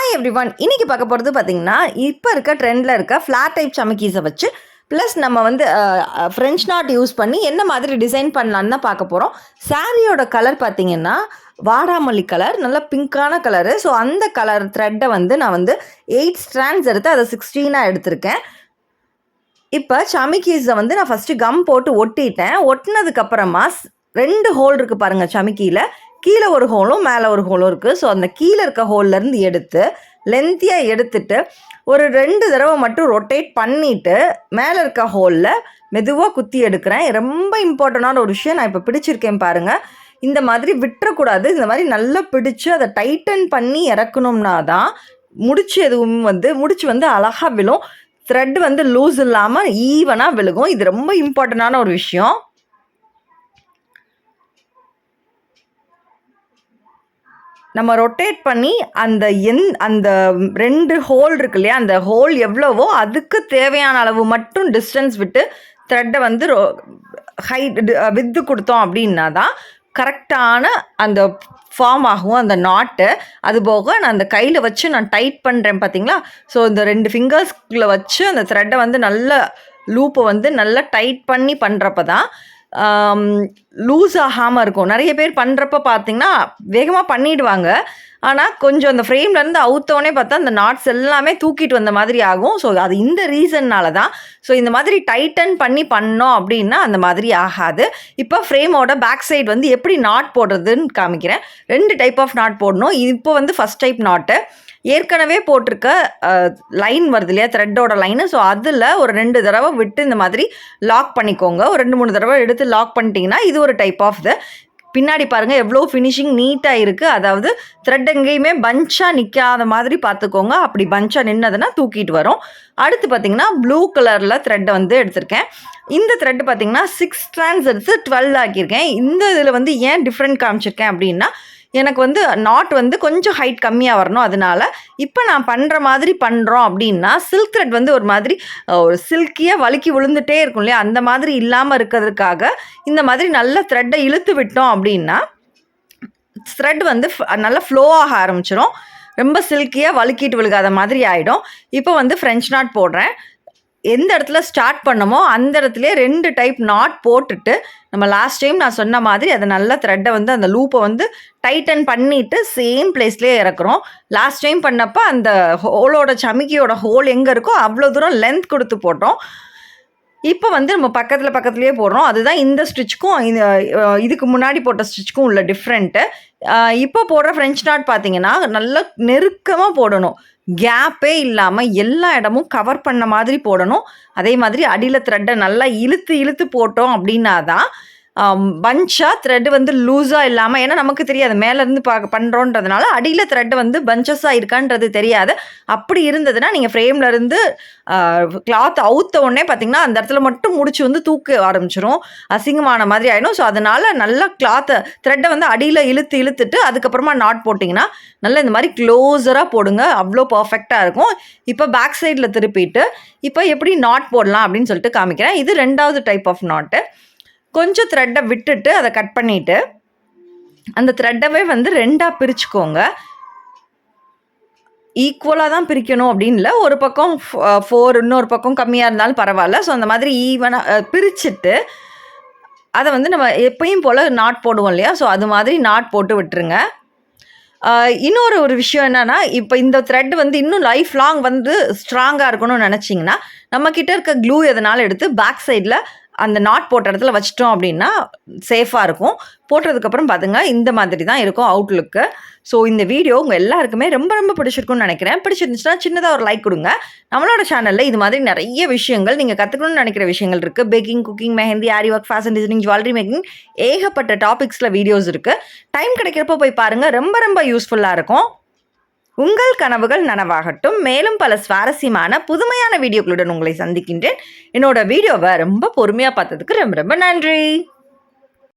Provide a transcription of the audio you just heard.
Hi every one இன்றைக்கி பார்க்க போகிறது பார்த்தீங்கன்னா இப்போ இருக்க ட்ரெண்டில் இருக்க ஃப்ளாட் டைப் சமக்கீஸை வச்சு ப்ளஸ் நம்ம வந்து ஃப்ரெஞ்ச் நாட் யூஸ் பண்ணி என்ன மாதிரி டிசைன் பண்ணலான்னு தான் பார்க்க போகிறோம் சாரியோட கலர் பார்த்தீங்கன்னா வாடாமல்லி கலர் நல்லா பிங்க்கான கலரு ஸோ அந்த கலர் த்ரெட்டை வந்து நான் வந்து எயிட் ஸ்ட்ராண்ட்ஸ் எடுத்து அதை சிக்ஸ்டீனாக எடுத்திருக்கேன். இப்போ சமிக்கீஸை வந்து நான் ஃபஸ்ட்டு கம் போட்டு ஒட்டிட்டேன். ஒட்டினதுக்கப்புறமா ரெண்டு ஹோல் இருக்குது பாருங்கள் சமிக்கியில் கீழே ஒரு ஹோலும் மேலே ஒரு ஹோலும் இருக்குது ஸோ அந்த கீழே இருக்க ஹோல்லேருந்து எடுத்து லென்த்தியாக எடுத்துட்டு ஒரு ரெண்டு தடவை மட்டும் ரொட்டேட் பண்ணிவிட்டு மேலே இருக்க ஹோலில் மெதுவாக குத்தி எடுக்கிறேன். ரொம்ப இம்பார்ட்டண்டான ஒரு விஷயம். நான் இப்போ பிடிச்சிருக்கேன் பாருங்கள் இந்த மாதிரி விட்டுறக்கூடாது. இந்த மாதிரி நல்லா பிடிச்சு அதை டைட்டன் பண்ணி இறக்கணும்னா தான் முடிச்சு எதுவும் வந்து முடிச்சு வந்து அழகாக விழும். த்ரெட் வந்து லூஸ் இல்லாமல் ஈவனாக விழுகும். இது ரொம்ப இம்பார்ட்டண்டான ஒரு விஷயம். நம்ம ரொட்டேட் பண்ணி அந்த எந் அந்த ரெண்டு ஹோல் இருக்கு இல்லையா அந்த ஹோல் எவ்வளவோ அதுக்கு தேவையான அளவு மட்டும் டிஸ்டன்ஸ் விட்டு த்ரெட்டை வந்து ஹைட் வித்து கொடுத்தோம் அப்படின்னா தான் கரெக்டான அந்த ஃபார்ம் ஆகும் அந்த நாட்டு அது போக நான் அந்த கையில் வச்சு நான் டைட் பண்ணுறேன் பார்த்தீங்களா ஸோ இந்த ரெண்டு ஃபிங்கர்ஸ்குள்ளே வச்சு அந்த த்ரெட்டை வந்து நல்ல லூப்பை வந்து நல்லா டைட் பண்ணி பண்ணுறப்ப தான் லூஸ் ஆகாமல் இருக்கும். நிறைய பேர் பண்ணுறப்ப பார்த்தீங்கன்னா வேகமாக பண்ணிடுவாங்க. ஆனால் கொஞ்சம் அந்த ஃப்ரேம்லேருந்து அவுத்தோடனே பார்த்தா அந்த நாட்ஸ் எல்லாமே தூக்கிட்டு வந்த மாதிரி ஆகும். ஸோ அது இந்த ரீசன்னால தான் ஸோ இந்த மாதிரி டைட்டன் பண்ணி பண்ணோம் அப்படின்னா அந்த மாதிரி ஆகாது. இப்போ ஃப்ரேமோட பேக் சைடு வந்து எப்படி நாட் போடுறதுன்னு காமிக்கிறேன். ரெண்டு டைப் ஆஃப் நாட் போடணும். இப்போ வந்து ஃபஸ்ட் டைப் நாட்டு ஏற்கனவே போட்டிருக்க லைன் வருது இல்லையா? த்ரெட்டோட லைனு ஸோ அதில் ஒரு ரெண்டு தடவை விட்டு இந்த மாதிரி லாக் பண்ணிக்கோங்க. ஒரு ரெண்டு மூணு தடவை எடுத்து லாக் பண்ணிட்டீங்கன்னா இது ஒரு டைப் ஆஃப் த பின்னாடி பாருங்கள் எவ்வளோ ஃபினிஷிங் நீட்டாக இருக்குது அதாவது த்ரெட் எங்கேயுமே பஞ்சாக நிற்காத மாதிரி பார்த்துக்கோங்க அப்படி பஞ்சாக நின்னதுன்னா தூக்கிட்டு வரும். அடுத்து பார்த்தீங்கன்னா ப்ளூ கலரில் த்ரெட்டை வந்து எடுத்திருக்கேன். இந்த த்ரெட் பார்த்தீங்கன்னா சிக்ஸ் ஸ்ட்ராண்ட்ஸ் எடுத்து டுவெல் ஆக்கியிருக்கேன். இந்த இதில் வந்து ஏன் டிஃப்ரெண்ட் காமிச்சிருக்கேன் அப்படின்னா எனக்கு வந்து நாட் வந்து கொஞ்சம் ஹைட் கம்மியாக வரணும். அதனால இப்போ நான் பண்ணுற மாதிரி பண்ணுறோம் அப்படின்னா சில்க் த்ரெட் வந்து ஒரு மாதிரி ஒரு சில்கியாக வலுக்கி விழுந்துட்டே இருக்கும் இல்லையா? அந்த மாதிரி இல்லாமல் இருக்கிறதுக்காக இந்த மாதிரி நல்ல த்ரெட்டை இழுத்து விட்டோம் அப்படின்னா த்ரெட் வந்து நல்லா ஃப்ளோ ஆக ஆரம்பிச்சிடும் ரொம்ப சில்கியாக வலுக்கிட்டு விழுகாத மாதிரி ஆகிடும் இப்போ வந்து ஃப்ரெஞ்ச் நாட் போடுறேன். எந்த இடத்துல ஸ்டார்ட் பண்ணமோ அந்த இடத்துல ரெண்டு டைப் நாட் போட்டுட்டு நம்ம லாஸ்ட் டைம் நான் சொன்ன மாதிரி அதை நல்லா த்ரெட்டை வந்து அந்த லூப்பை வந்து டைட்டன் பண்ணிவிட்டு சேம் பிளேஸ்லேயே இறக்குறோம். லாஸ்ட் டைம் பண்ணப்போ அந்த ஹோலோட சமிக்கியோட ஹோல் எங்கே இருக்கோ அவ்வளோ தூரம் லென்த் கொடுத்து போட்டோம். இப்போ வந்து நம்ம பக்கத்தில் பக்கத்துலேயே போடுறோம். அதுதான் இந்த ஸ்டிச்சுக்கும் இந்த இதுக்கு முன்னாடி போட்ட ஸ்டிச்சுக்கும் உள்ள டிஃப்ரெண்ட்டு இப்போ போடுற ஃப்ரெஞ்ச் நாட் பார்த்தீங்கன்னா நல்லா நெருக்கமாக போடணும். கேப்பே இல்லாமல் எல்லா இடமும் கவர் பண்ண மாதிரி போடணும். அதே மாதிரி அடியில் த்ரெட்டை நல்லா இழுத்து இழுத்து போட்டோம் அப்படின்னா தான் பஞ்சாக த்ரெட்டு வந்து லூஸாக இல்லாமல் ஏன்னா நமக்கு தெரியாது மேலேருந்து பார்க்க பண்ணுறோன்றதுனால அடியில் த்ரெட் வந்து பஞ்சஸாக இருக்கான்றது தெரியாது. அப்படி இருந்ததுன்னா நீங்கள் ஃப்ரேம்லேருந்து கிளாத் அவுத்த உடனே பார்த்தீங்கன்னா அந்த இடத்துல மட்டும் முடிச்சு வந்து தூக்க ஆரம்பிச்சிரும். அசிங்கமான மாதிரி ஆகிடும் ஸோ அதனால் நல்லா கிளாத்தை த்ரெட்டை வந்து அடியில் இழுத்து இழுத்துட்டு அதுக்கப்புறமா நாட் போட்டிங்கன்னா நல்லா இந்த மாதிரி க்ளோஸராக போடுங்க. அவ்வளோ பர்ஃபெக்டாக இருக்கும். இப்போ பேக் சைடில் திருப்பிட்டு இப்போ எப்படி நாட் போடலாம் அப்படின்னு சொல்லிட்டு காமிக்கிறேன். இது ரெண்டாவது டைப் ஆஃப் நாட்டு கொஞ்சம் த்ரெட்டை விட்டுட்டு அதை கட் பண்ணிவிட்டு அந்த த்ரெட்டவே வந்து ரெண்டாக பிரிச்சுக்கோங்க. ஈக்குவலாக தான் பிரிக்கணும் அப்படின்ல. ஒரு பக்கம் ஃபோர் இன்னொரு பக்கம் கம்மியாக இருந்தாலும் பரவாயில்ல. ஸோ அந்த மாதிரி ஈவனாக பிரிச்சுட்டு அதை வந்து நம்ம எப்பயும் போல் நாட் போடுவோம் இல்லையா? ஸோ அது மாதிரி நாட் போட்டு விட்டுருங்க. இன்னொரு ஒரு விஷயம் என்னென்னா இப்போ இந்த த்ரெட் வந்து இன்னும் லைஃப் லாங் வந்து ஸ்ட்ராங்காக இருக்கணும்னு நினச்சிங்கன்னா நம்மக்கிட்ட இருக்க க்ளூ எதனால் எடுத்து பேக் சைடில் அந்த நாட் போட்ட இடத்துல வச்சிட்டோம் அப்படின்னா சேஃபாக இருக்கும். போட்டதுக்கப்புறம் பார்த்துங்க இந்த மாதிரி தான் இருக்கும் அவுட்லுக்கு ஸோ இந்த வீடியோ உங்கள் எல்லாருக்குமே ரொம்ப ரொம்ப பிடிச்சிருக்கும்னு நினைக்கிறேன். பிடிச்சிருந்துச்சுன்னா சின்னதாக ஒரு லைக் கொடுங்க. நம்மளோட சேனலில் இது மாதிரி நிறைய விஷயங்கள் நீங்கள் கற்றுக்கணும்னு நினைக்கிற விஷயங்கள் இருக்குது baking cooking mehndi aari work fashion designing jewellery making ஏகப்பட்ட டாபிக்ஸில் வீடியோஸ் இருக்குது டைம் கிடைக்கிறப்போ போய் பாருங்கள் ரொம்ப ரொம்ப யூஸ்ஃபுல்லாக இருக்கும். உங்கள் கனவுகள் நனவாகட்டும். மேலும் பல சுவாரஸ்யமான புதுமையான வீடியோக்களுடன் உங்களை சந்திக்கின்றேன். என்னோட வீடியோவை ரொம்ப பொறுமையாக பார்த்ததுக்கு ரொம்ப ரொம்ப நன்றி.